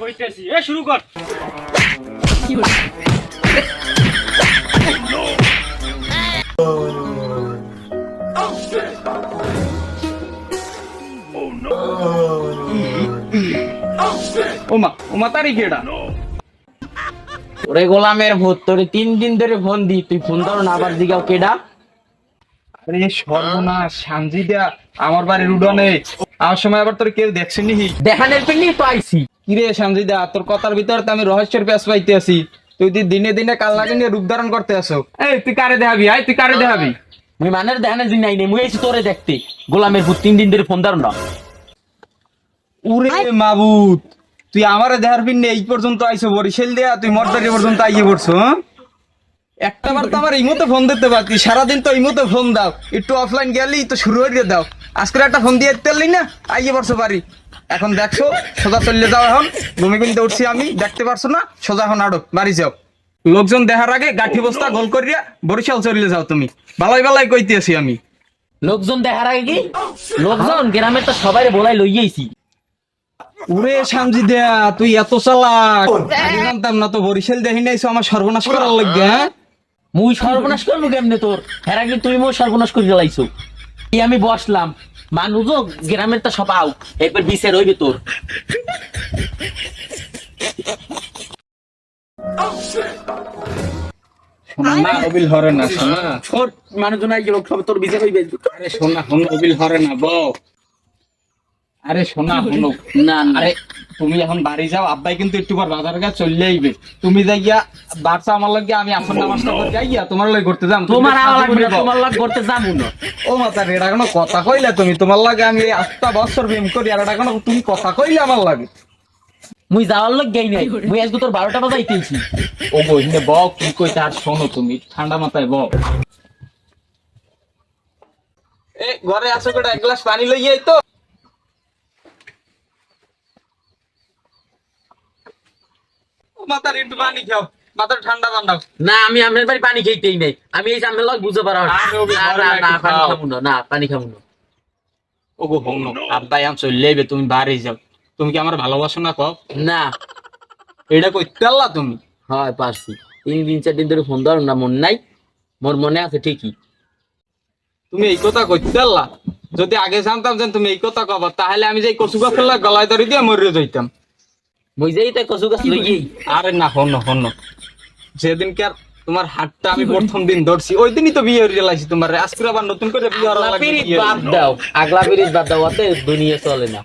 কইতেছি। এ শুরু কর। ওমা ওমা তারি কেডা ওরে গোলামের ভূত তোরে তিন দিন ধরে ফোন দি তুই ফোন ধরো না আবার দিগাও কেডা? আরে সর্বনাশ দেয়া আমার বাড়ির উডনে। আমার সময় আবার তোর কেউ দেখছেনি দেখানের পেলি তো আইছি। কিরে শান্তি তোর কথার ভিতর তো আমি রহস্যের পেশ পাইতে আছি। তুই তুই দিনে দিনে কাল লাগে নিয়ে রূপ ধারণ করতে আসো। এই তুই কারে দেখাবি? আই তুই কারে দেখাবি? মুই মানের দেখানের দিন নাই নেই মুই আইছি তোরে দেখতে। গোলামের ভূত তিন দিন ধরে ফোন ধরো না। উরে মাবুত তুই আমারে দেখার পিন এই পর্যন্ত আইছো বরিশাল দেয়া তুই মর্দারি পর্যন্ত আইয়ে পড়ছো হ্যাঁ? একটা বার তো আমার ইমোতে ফোন দিতে পারতি সারাদিন তো ইমোতে ফোন দাও। একটু অফলাইন গেলি তো শুরু হয়ে দাও। আজকে একটা ফোন দিয়ে তেললি না? আইয়ে পড়ছো বাড়ি। এখন দেখছ সোজা চললে যাও এখন। ঘুমে কিনতে উঠছি আমি দেখতে পারছ না? সোজা এখন আড়ো বাড়ি যাও। লোকজন দেখার আগে গাঠি বস্তা গোল করিয়া বরিশাল চললে যাও তুমি। বালাই বালাই কইতেছি আমি। লোকজন দেখার আগে কি? লোকজন গ্রামের তো সবাই বলাই লইয়াইছি উরে সামজি দেয়া তুই এত চালাক। আগে জানতাম না তো বরিশাল দেখি নাইছো আমার সর্বনাশ করার লাগবে হ্যাঁ? মুই সর্বনাশ করব কেমনে তোর? হের আগে তুই মোর সর্বনাশ করে জ্বালাইছো এই আমি বসলাম? মানুষও গ্রামের তো সব আউ একবার বিসে রইবে তোর। না অবিল হরে না শোনা। ছোট মানুষজন আই গেল সব তোর আরে শোনা হন অবিল হরে না বউ আরে শোনা শোনো। না না। আরে তুমি এখন বাড়ি যাও আব্বাই কিন্তু একটু পর বাজার গা চলে আইবে। তুমি যাইয়া বাচ্চা আমার লাগে আমি আসন নামাজটা করে যাইয়া তোমার লাগে করতে যাম। তুমি তোমার যাও। তোমার লাগ করতে না। ও মাতা রে, এটা কোনো কথা কইলা তুমি? তোমার লাগে আমি আটটা বছর প্রেম করি আর এটা কোনো তুমি কথা কইলে আমার লাগে? মুই যাওয়ার লোক গেই নাই মুই আজকে তোর বারোটা বাজাইতেছি ও বইনে বউ কি কইতে আর শোনো তুমি ঠান্ডা মাথায় বউ এ ঘরে আছো কেটা এক গ্লাস পানি লইয়ে আই তো। মাথার একটু পানি খাও। মাথার ঠান্ডা ঠান্ডাও না আমি আপনার বাড়ি পানি খেতেই নাই। আমি এই সামনে লোক বুঝতে পারো। না পানি খাব না না পানি খাব না। ও গো আব্বাই আম চলে আইবে তুমি বাড়ি যাও। তুমি কি আমার ভালোবাসো না কও? না। এটা কইতে পারলা তুমি? হয় পারছি। তিন দিন চার দিন ধরে ফোন ধরো না মন নাই। মোর মনে আছে ঠিকই। তুমি এই কথা কইতে পারলা? যদি আগে জানতাম যে তুমি এই কথা কবা তাহলে আমি যে কচু গাছ গলায় ধরে দিয়ে মরে যাইতাম। মুই যেই তাই কচু গাছ আরে না হন হন যেদিনকে আর তোমার হাতটা আমি প্রথম দিন ধরছি ওই দিনই তো বিয়ে হয়ে লাইছি তোমার। আজকে আবার নতুন করে বিয়ে হওয়ার লাগবে বাদ। দাও আগলা পিরিত বাদ দাও অতে দুনিয়া চলে না।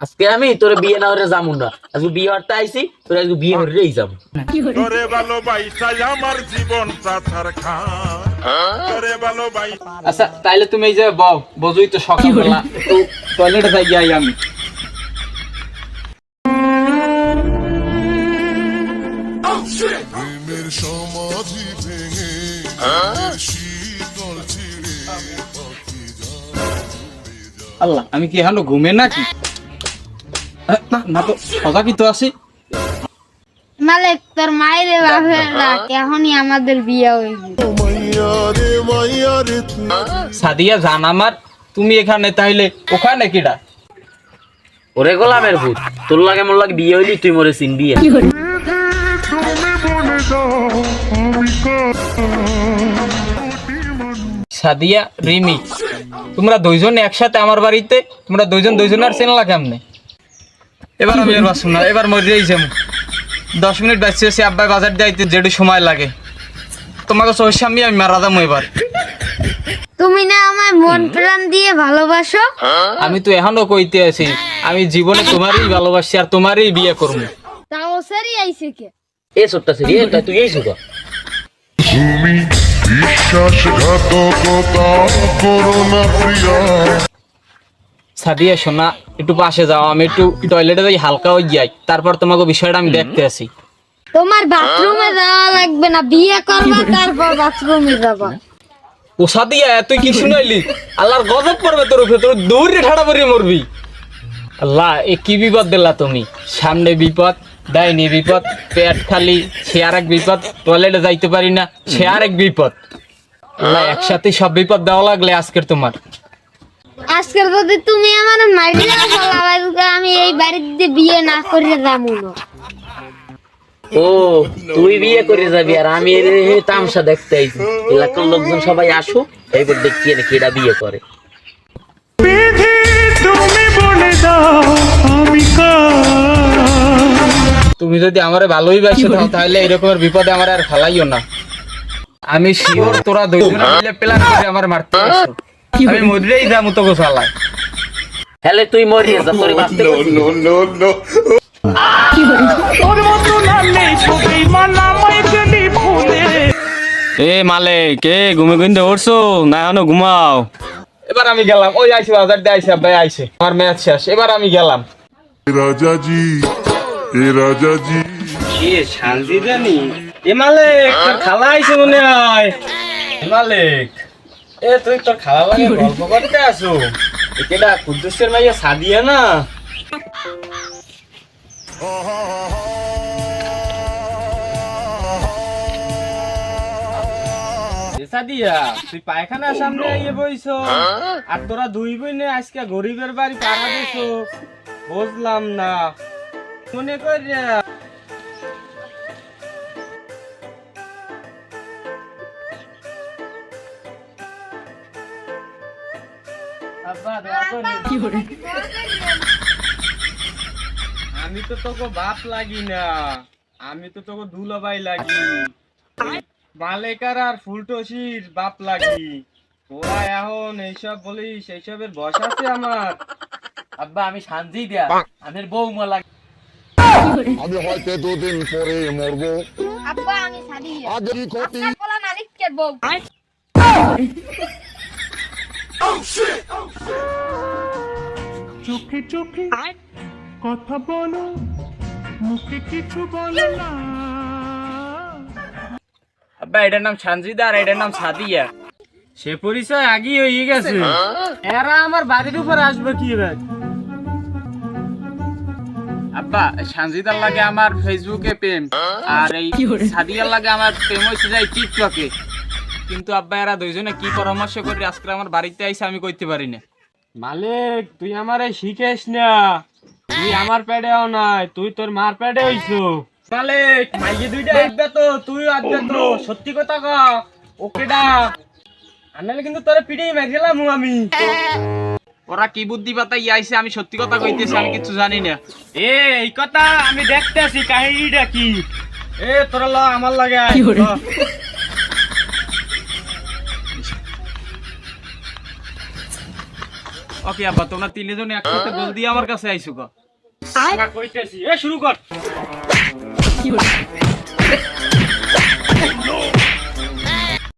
আজকে আমি তোর বিয়ে না হলে যাব না। আজকে বিয়ে হতে আইছি তোর আজকে বিয়ে যাব তোরে ভালোবাইসাই আমার খান। তোরে ভালোবাই আচ্ছা তাইলে তুমি এই যে বউ বোঝই তো সকালবেলা টয়লেটে যাই যাই আমি। প্রেমের সমাধি ভেঙে শীতল ছিড়ে আল্লাহ আমি কি এখনও ঘুমে নাকি? না না তো সজা কি তো আছি? মালিক তোর মায়ের বাপের রাখ এখনই আমাদের বিয়ে হয়ে রে তুই। সাদিয়া জান আমার তুমি এখানে তাইলে ওখানে কিডা? ওরে গোলামের ভূত তোর লাগে মোর লাগে বিয়ে হইলি তুই মরে চিনবি। সাদিয়া রিমি তোমরা দুইজন একসাথে আমার বাড়িতে তোমরা দুইজন দুইজনের চেনলা কেমনে? এবার আমি আর বাসুম না এবার মরে যাম দশ মিনিট বাঁচতে আছি আব্বাই বাজার যাইতে যেটু সময় লাগে। তোমাকে চোখের সামনে আমি মারা দাম এবার। তুমি না আমার মন প্রাণ দিয়ে ভালোবাসো? আমি তো এখনও কইতে আছি আমি জীবনে তোমারই ভালোবাসি আর তোমারই বিয়ে করব। তাও সারি আইছে কে? এ রে তুই এই তুমি বিশ্বাসঘাতকতা করো না প্রিয়া সাদিয়া শোনা একটু পাশে যাও আমি একটু টয়লেটে যাই হালকা হয়ে যাই। তারপর তোমাকে বিষয়টা আমি দেখতে আসি। তোমার বাথরুমে যাওয়া লাগবে না বিয়ে করবা তারপর বাথরুমে যাবা। ও সাদিয়া তুই কি শুনাইলি? আল্লাহর গজব পড়বে তোর উপরে তোর দৌড়ে ঠাড়া পড়ে মরবি। আল্লাহ এ কি বিপদ দিলা তুমি? সামনে বিপদ ডাইনি বিপদ পেট খালি সে আর এক বিপদ টয়লেটে যাইতে পারি না সে আর এক বিপদ। আল্লাহ একসাথে সব বিপদ দেওয়া লাগলে আজকের তোমার। আজকে যদি তুমি আমার মাইরে আমি এই বাড়িতে বিয়ে না করে যাব না। ও তুই বিয়ে করে যাবি আর আমি তামসা দেখতে আইছি। এলাকার লোকজন সবাই আসুক এইবার দেখি এর কেডা বিয়ে করে। তুমি যদি আমারে ভালোই বাসো তাহলে এরকমের বিপদে আমার আর ফেলাইও না। আমি শিওর তোরা দুইজনে মিলে প্ল্যান করে আমার মারতে আসো। আমি মরেই যাব তোকে চালাই হ্যালে তুই মরিয়ে যা তোর বাঁচতে বলছি। no, no, no. এ মালিক এ ঘুমে কিন্তু উঠছো? না এখনও ঘুমাও। এবার আমি গেলাম। ওই আইসে বাজার দিয়ে আইসে ভাই আইসে। আমার ম্যাচ শেষ। এবার আমি গেলাম। राजा রাজা জি শান্তি এ মালিক তোর খালা আইছে মনে হয়। মালিক এ তুই তোর খালা লাগে গল্প করতে আসো। এটা কুদ্দুসের মাইয়া সাদিয়া না? সাদিয়া তুই সামনে আইয়ে বইছো। আর তোরা দুই বইনে আজকে গরিবের বাড়ি পাড়া দিছো বুঝলাম না। মনে করি। আমি তো তোকে বাপ লাগি না। আমি তো তোকে দুলাভাই লাগি। মালেকার আর ফুলটসির বাপ লাগি। তোরা এখন এইসব বলিস এইসবের বস আছে আমার। আব্বা আমি শান্তি দিয়া আমার বৌমা লাগে। আমি হয়তো দুদিন পরে মরবো। আব্বা আমি সাদিয়া আজ কি ক্ষতি বলা বউ। চোখে চোখে কথা বলো মুখে কিছু বলো না। আব্বা এটার নাম সানজিদা আর এটার নাম সাদিয়া। সে পরিচয় আগেই হয়ে গেছে। এরা আমার বাড়ির উপর আসবে কি ভাই আব্বা সানজিদার লাগে আমার ফেসবুকে প্রেম আর এই সাদিয়ার লাগে আমার প্রেম হয়েছে যাই টিকটকে। কিন্তু আব্বা এরা দুইজনে কি পরামর্শ করে আজকে আমার বাড়িতে আইসে আমি কইতে পারি না। মালিক তুই আমারে শিখেস না। তুই আমার প্যাডেও নাই তুই তোর মার প্যাডে হইছো। মালিক মাইকে দুইটা আসবে তো তুই আসবে তো সত্যি কথা ক ওকেডা। আনালে কিন্তু তোরে পিড়েই মেরেলাম আমি। ওরা কি বুদ্ধি পাতাই আইছে আমি সত্যি কথা কইতেছি আমি কিছু জানি না। এ এই কথা আমি দেখতেছি কাহিনীটা কি? এ তোরা ল আমার লাগে। ওকে আব্বা তোমরা তিনজনে একসাথে বল দিয়ে আমার কাছে আইসো গো? কইতেছি। এ শুরু কর।